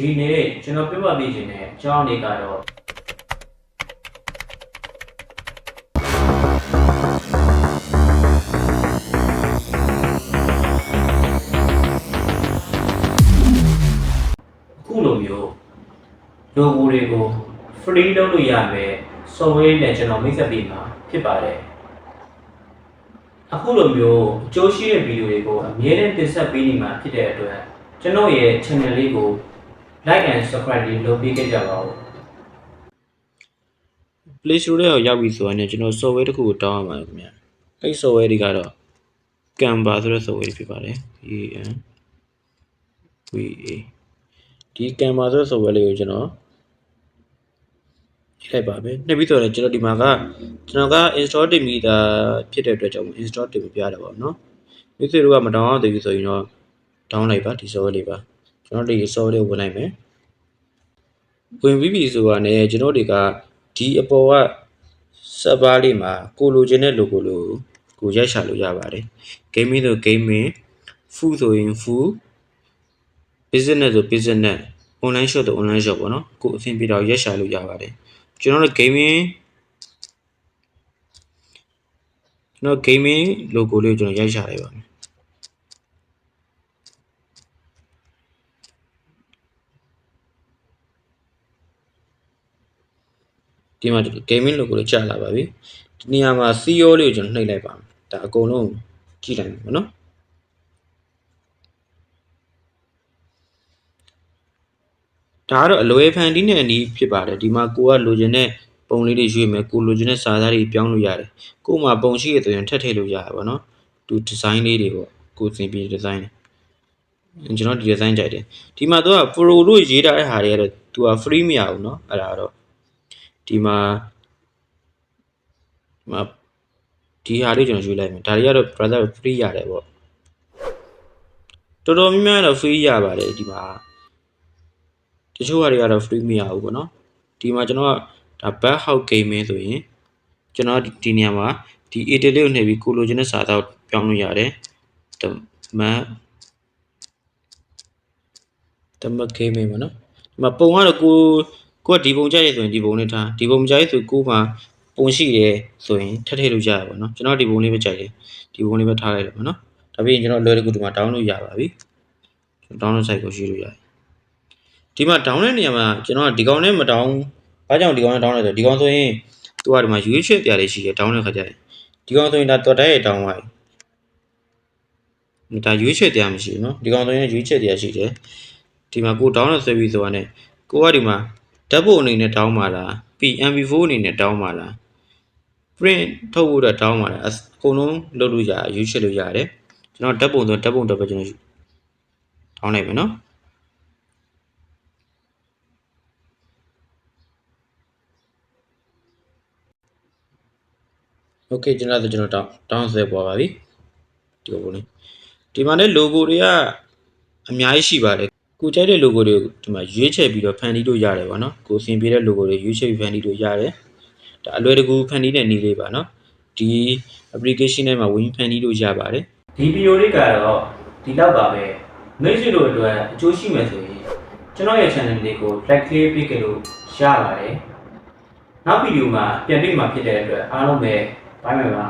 ဒီနေ့ကျွန်တော်ပြပပေးခြင်းတဲ့အကြောင်းလေးကတော့အခုလိုမျိုး logo တွေကို free လုပ်လို့ရမယ် software နဲ့ကျွန်တော်မိတ်ဆက်ပေးမှာဖြစ်ပါတယ်အခုလိုမျိုးအကျိုးရှိတဲ့ဗီဒီယိုတွေကိုအမြဲတမ်းတင်ဆက်ပေးနေမှာဖြစ်တဲ့အတွက်ကျွန်တော်ရဲ့ channel လေးကို like and subscribe လေးလုပ်ပေးခဲ့ကြပါဦး Play Store ထဲကိုရောက်ပြီဆိုရင်ကျွန်တော် software တစ်ခုကိုတောင်းရမှာခင်ဗျာအဲ့ software တွေကတော့ Canva ဆိုတဲ့ software တွေဖြစ်ပါတယ် E N V A ဒီ Canva ဆိုတဲ့ software လေးကိုကျွန်တော်ရိုက်ပါပဲနှစ်ပြီးဆိုတော့ကျွန်တော်ဒီမှာကကျွန်တော်က install တင်ပြီးသားဖြစ်တဲ့အတွက်ကြောင့် install တင်ပြရတယ်ပေါ့နော်မိတ်ဆွေတို့ကမ download သေးဘူးဆိုရင်တော့ download လိုက်ပါဒီ software လေးပါ ကျွန်တော်ဒီ software လေးကိုဝင်လိုက်မယ်ဝင်ပြီးပြီဆိုတာနဲ့ကျွန်တော်တွေကဒီအပေါ်က server လေးမှာကိုလိုချင်တဲ့ logo လို့ကိုရိုက်ရှာလို့ရပါတယ် gaming ဆို gaming food ဆိုရင် food business ဆို business online shop ဆို online shop ပေါ့နော်ကိုအဆင်ပြေတော့ရက်ရှာလို့ရပါတယ်ကျွန်တော်တို့ gaming ကျွန်တော် gaming logo လေးကိုကျွန်တော်ရိုက်ရှာလိုက်ပါမယ် ဒီမှာ gaming logo လေးကြာလာပါပြီဒီနေရာမှာ CEO လေးကိုကျွန်တော်နှိပ်လိုက်ပါမယ်ဒါအကုန်လုံးကြည့်လိုက်မယ်ပေါ့နော်ဒါကတော့အလွယ်ဖန်တီးနဲ့အနီးဖြစ်ပါတယ်ဒီမှာကိုကလိုချင်တဲ့ပုံလေးတွေရွေးမယ်ကိုလိုချင်တဲ့စာသားတွေပြောင်းလို့ရတယ်ကို့မှာပုံရှိရဆိုရင်ထပ်ထည့်လို့ရတယ်ပေါ့နော်သူဒီဇိုင်းလေးတွေပေါ့ကိုစင်ပြီးဒီဇိုင်းကျွန်တော်ဒီဒီဇိုင်းကြိုက်တယ်ဒီမှာသူက pro လို့ရေးထားတဲ့ဟာတွေကတော့သူက free မရဘူးเนาะအဲ့ဒါတော့ ဒီမှာဒီမှာဒီဟာလေးကျွန်တော်ရွေးလိုက်မယ်ဒါတွေကတော့ brother free ရတယ်ပေါ့တော်တော်များများတော့ free ရပါတယ်ဒီမှာတချို့ဟာတွေကတော့ free မရဘူးပေါ့နော်ဒီမှာကျွန်တော်ကဒါ back house gaming ဆိုရင်ကျွန်တော်ဒီဒီနေရာမှာဒီ ATL လေးကိုနှိပ်ပြီးကိုလိုချင်တဲ့စာသားကိုပြောင်းလို့ရတယ်တမန်တမတ် gaming ပေါ့နော်ဒီမှာပုံကတော့ကို ကိုကဒီပုံကြိုက်ရဆိုရင်ဒီပုံလေးထားဒီပုံမကြိုက်ဆိုကိုမှပုံရှိတယ်ဆိုရင်ထပ်ထည့်လို့ရရပါတော့เนาะကျွန်တော်ဒီပုံလေးပဲကြိုက်တယ်ဒီပုံလေးပဲထားလိုက်တယ်ပေါ့နော်ဒါပြီးရင်ကျွန်တော်လွယ်တကူဒီမှာ download ရပါပြီကျွန်တော် download site ကိုရှိလို့ရတယ်ဒီမှာ down တဲ့နေရာမှာကျွန်တော်ကဒီကောင်နဲ့မ down ဘာကြောင့်ဒီကောင်နဲ့ down လဲဆိုဒီကောင်ဆိုရင်သူကဒီမှာရွေးချယ်တရားလေးရှိတယ် down တဲ့ခါကျရင်ဒီကောင်ဆိုရင်ဒါတော်တိုက်ရိုက် down သွားပြီဒါရွေးချယ်တရားမရှိဘူးเนาะဒီကောင်ဆိုရင်ရွေးချယ်တရားရှိတယ်ဒီမှာကို down နဲ့ဆွဲပြီးဆိုတာနဲ့ကိုကဒီမှာ ဓာတ်ပုံအနေနဲ့ down ပါလား PMV4 အနေနဲ့ down ပါလား print ထုတ်ဖို့တော့ down ပါလားအကုန်လုံးလုပ်လို့ရရွေးချယ်လို့ရတယ်ကျွန်တော်ဓာတ်ပုံဆိုဓာတ်ပုံတော့ပဲကျွန်တော် down လိုက်မယ်เนาะ โอเคကျွန်တော်ကျွန်တော်တောင်းတောင်းဆွဲပေါ်ပါပြီဒီလိုပုံလေးဒီမှာလည်း logo တွေကအများကြီးရှိပါတယ် ကိုကြိုက်တဲ့ logo တွေကိုဒီမှာရွေးချယ်ပြီးတော့ဖန်တီးလို့ရတယ်ပေါ့နော်ကိုအဆင်ပြေတဲ့ logo တွေရွေးချယ်ပြီးဖန်တီးလို့ရတယ်ဒါအလွယ်တကူဖန်တီးတဲ့နည်းလေးပါနော်ဒီ application ထဲမှာဝင်ဖန်တီးလို့ရပါတယ်ဒီ video လေးကတော့ဒီလောက်ပါပဲမိတ်ဆွေတို့အတွက်အကျိုးရှိမယ်ဆိုရင်ကျွန်တော်ရဲ့ channel လေးကို like လေးပြီးကြလို့ရပါတယ်နောက် video မှာပြန်တွေ့မှာဖြစ်တဲ့အတွက်အားလုံးပဲဘိုင်ဘိုင်ပါ